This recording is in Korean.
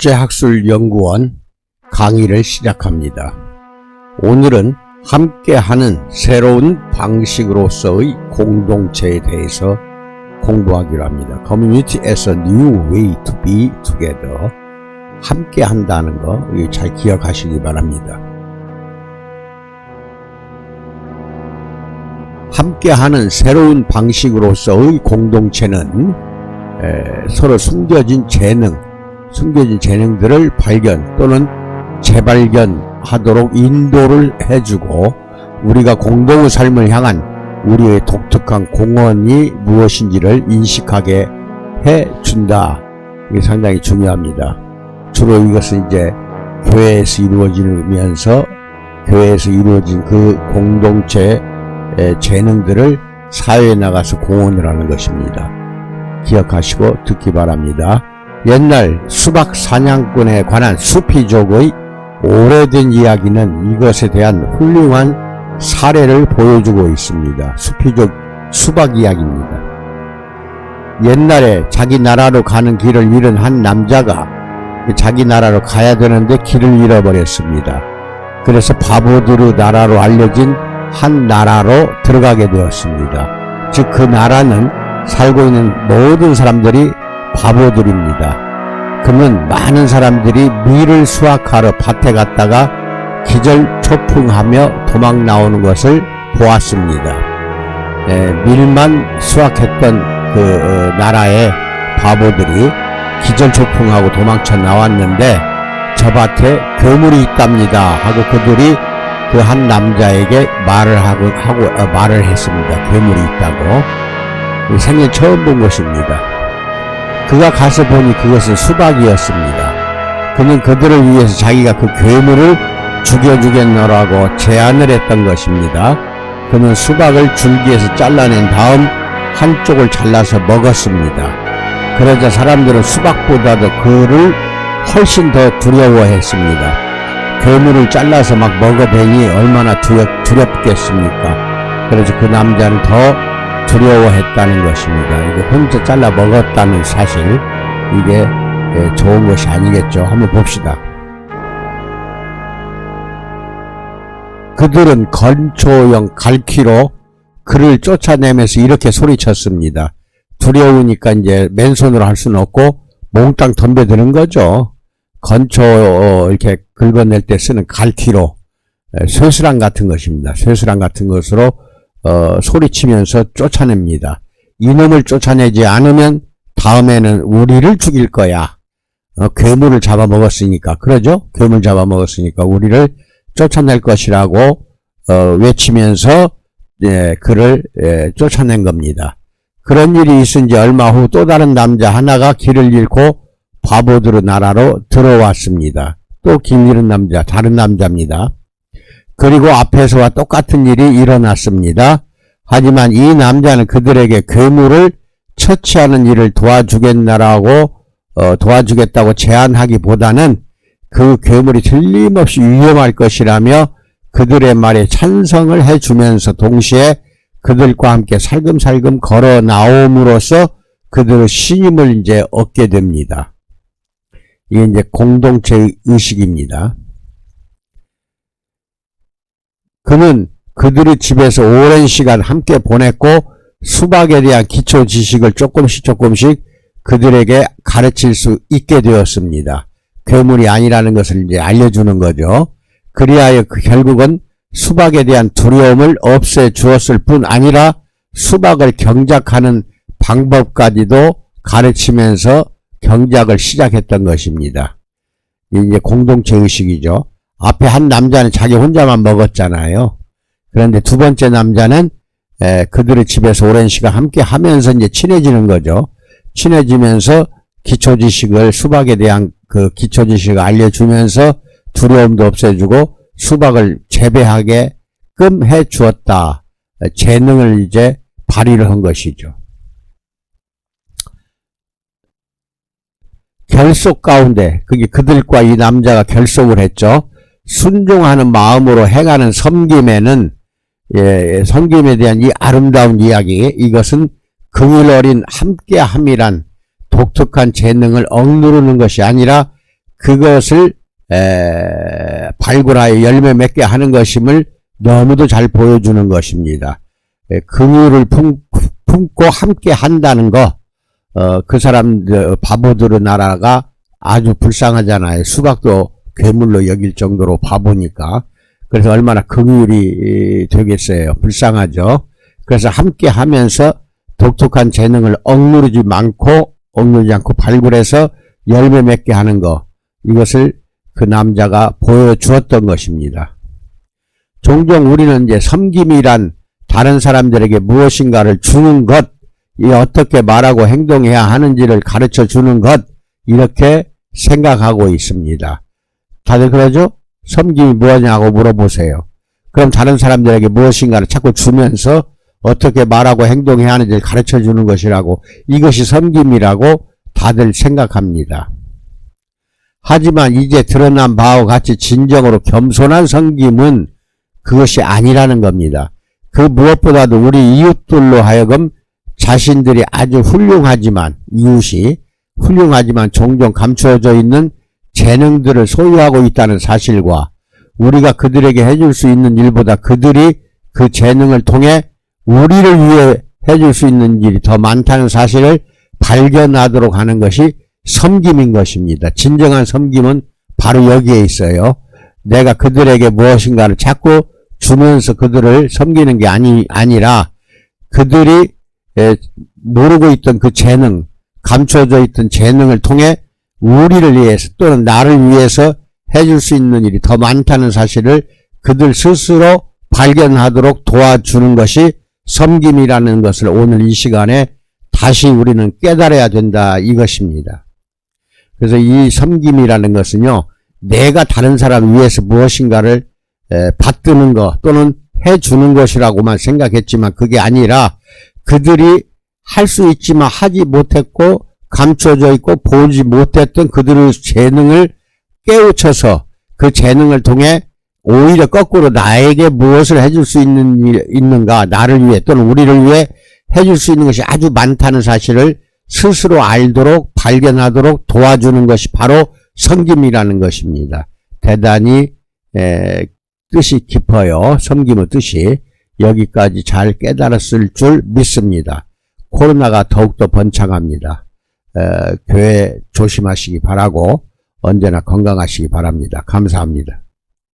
국제학술연구원 강의를 시작합니다. 오늘은 함께하는 새로운 방식으로서의 공동체에 대해서 공부하기로 합니다. Community as a new way to be together. 함께 한다는 거 잘 기억하시기 바랍니다. 함께하는 새로운 방식으로서의 공동체는 에, 서로 숨겨진 재능, 숨겨진 재능들을 발견 또는 재발견하도록 인도를 해주고 우리가 공동의 삶을 향한 우리의 독특한 공헌이 무엇인지를 인식하게 해준다. 이게 상당히 중요합니다. 주로 이것은 이제 교회에서 이루어지면서 교회에서 이루어진 그 공동체의 재능들을 사회에 나가서 공헌을 하는 것입니다. 기억하시고 듣기 바랍니다. 옛날 수박 사냥꾼에 관한 수피족의 오래된 이야기는 이것에 대한 훌륭한 사례를 보여주고 있습니다. 수피족 수박 이야기입니다. 옛날에 자기 나라로 가는 길을 잃은 한 남자가 자기 나라로 가야 되는데 길을 잃어버렸습니다. 그래서 바보들의 나라로 알려진 한 나라로 들어가게 되었습니다. 즉 그 나라는 살고 있는 모든 사람들이 바보들입니다. 그는 많은 사람들이 밀을 수확하러 밭에 갔다가 기절 초풍하며 도망 나오는 것을 보았습니다. 예, 밀만 수확했던 그 어, 나라의 바보들이 기절 초풍하고 도망쳐 나왔는데 저 밭에 괴물이 있답니다 하고 그들이 그 한 남자에게 말을 하고, 하고 어, 말을 했습니다. 괴물이 있다고 생전 처음 본 것입니다. 그가 가서 보니 그것은 수박이었습니다. 그는 그들을 위해서 자기가 그 괴물을 죽여주겠노라고 제안을 했던 것입니다. 그는 수박을 줄기에서 잘라낸 다음 한쪽을 잘라서 먹었습니다. 그러자 사람들은 수박보다도 그를 훨씬 더 두려워했습니다. 괴물을 잘라서 막 먹어대니 얼마나 두렵, 두렵겠습니까? 그래서 그 남자는 더 두려워했다는 것입니다. 이게 혼자 잘라 먹었다는 사실, 이게 예, 좋은 것이 아니겠죠. 한번 봅시다. 그들은 건초형 갈퀴로 그를 쫓아내면서 이렇게 소리쳤습니다. 두려우니까 이제 맨손으로 할 수는 없고 몽땅 덤벼드는 거죠. 건초 어, 이렇게 긁어낼 때 쓰는 갈퀴로 에, 쇠스랑 같은 것입니다. 쇠스랑 같은 것으로 어, 소리치면서 쫓아냅니다. 이놈을 쫓아내지 않으면 다음에는 우리를 죽일 거야. 어, 괴물을 잡아먹었으니까 그러죠? 괴물 잡아먹었으니까 우리를 쫓아낼 것이라고 어, 외치면서 예, 그를 예, 쫓아낸 겁니다. 그런 일이 있은 지 얼마 후 또 다른 남자 하나가 길을 잃고 바보들의 나라로 들어왔습니다. 또 길 잃은 남자, 다른 남자입니다. 그리고 앞에서와 똑같은 일이 일어났습니다. 하지만 이 남자는 그들에게 괴물을 처치하는 일을 도와주겠나라고 어, 도와주겠다고 제안하기보다는 그 괴물이 틀림없이 위험할 것이라며 그들의 말에 찬성을 해주면서 동시에 그들과 함께 살금살금 걸어 나옴으로써 그들의 신임을 이제 얻게 됩니다. 이게 이제 공동체 의식입니다. 그는 그들의 집에서 오랜 시간 함께 보냈고 수박에 대한 기초 지식을 조금씩 조금씩 그들에게 가르칠 수 있게 되었습니다. 괴물이 아니라는 것을 이제 알려주는 거죠. 그리하여 그 결국은 수박에 대한 두려움을 없애 주었을 뿐 아니라 수박을 경작하는 방법까지도 가르치면서 경작을 시작했던 것입니다. 이제 공동체 의식이죠. 앞에 한 남자는 자기 혼자만 먹었잖아요. 그런데 두 번째 남자는 에, 그들의 집에서 오랜 시간 함께 하면서 이제 친해지는 거죠. 친해지면서 기초 지식을 수박에 대한 그 기초 지식을 알려주면서 두려움도 없애주고 수박을 재배하게끔 해 주었다. 재능을 이제 발휘를 한 것이죠. 결속 가운데 그게 그들과 이 남자가 결속을 했죠. 순종하는 마음으로 행하는 섬김에는 예, 섬김에 대한 이 아름다운 이야기 이것은 긍일 어린 함께함이란 독특한 재능을 억누르는 것이 아니라 그것을 에, 발굴하여 열매 맺게 하는 것임을 너무도 잘 보여주는 것입니다. 에, 긍휼을 품, 품고 함께 한다는 거, 어, 그 사람, 들 바보들의 나라가 아주 불쌍하잖아요. 수박도 괴물로 여길 정도로 바보니까. 그래서 얼마나 긍휼이 되겠어요. 불쌍하죠. 그래서 함께 하면서 독특한 재능을 억누르지 않고, 억누르지 않고 발굴해서 열매 맺게 하는 거. 이것을 그 남자가 보여주었던 것입니다. 종종 우리는 이제 섬김이란 다른 사람들에게 무엇인가를 주는 것, 이 어떻게 말하고 행동해야 하는지를 가르쳐 주는 것, 이렇게 생각하고 있습니다. 다들 그러죠? 섬김이 뭐냐고 물어보세요. 그럼 다른 사람들에게 무엇인가를 자꾸 주면서 어떻게 말하고 행동해야 하는지를 가르쳐 주는 것이라고 이것이 섬김이라고 다들 생각합니다. 하지만 이제 드러난 바와 같이 진정으로 겸손한 섬김은 그것이 아니라는 겁니다. 그 무엇보다도 우리 이웃들로 하여금 자신들이 아주 훌륭하지만 이웃이 훌륭하지만 종종 감추어져 있는 재능들을 소유하고 있다는 사실과 우리가 그들에게 해줄 수 있는 일보다 그들이 그 재능을 통해 우리를 위해 해줄 수 있는 일이 더 많다는 사실을 발견하도록 하는 것이 섬김인 것입니다. 진정한 섬김은 바로 여기에 있어요. 내가 그들에게 무엇인가를 자꾸 주면서 그들을 섬기는 게 아니, 아니라 그들이 에, 모르고 있던 그 재능, 감춰져 있던 재능을 통해 우리를 위해서 또는 나를 위해서 해줄 수 있는 일이 더 많다는 사실을 그들 스스로 발견하도록 도와주는 것이 섬김이라는 것을 오늘 이 시간에 다시 우리는 깨달아야 된다 이것입니다. 그래서 이 섬김이라는 것은요, 내가 다른 사람 위해서 무엇인가를 에, 받드는 것 또는 해주는 것이라고만 생각했지만 그게 아니라 그들이 할 수 있지만 하지 못했고 감춰져 있고 보지 못했던 그들의 재능을 깨우쳐서 그 재능을 통해 오히려 거꾸로 나에게 무엇을 해줄 수 있는 일, 있는가 나를 위해 또는 우리를 위해 해줄 수 있는 것이 아주 많다는 사실을 스스로 알도록 발견하도록 도와주는 것이 바로 섬김이라는 것입니다. 대단히 에, 뜻이 깊어요. 섬김의 뜻이 여기까지 잘 깨달았을 줄 믿습니다. 코로나가 더욱더 번창합니다. 에, 교회 조심하시기 바라고 언제나 건강하시기 바랍니다. 감사합니다.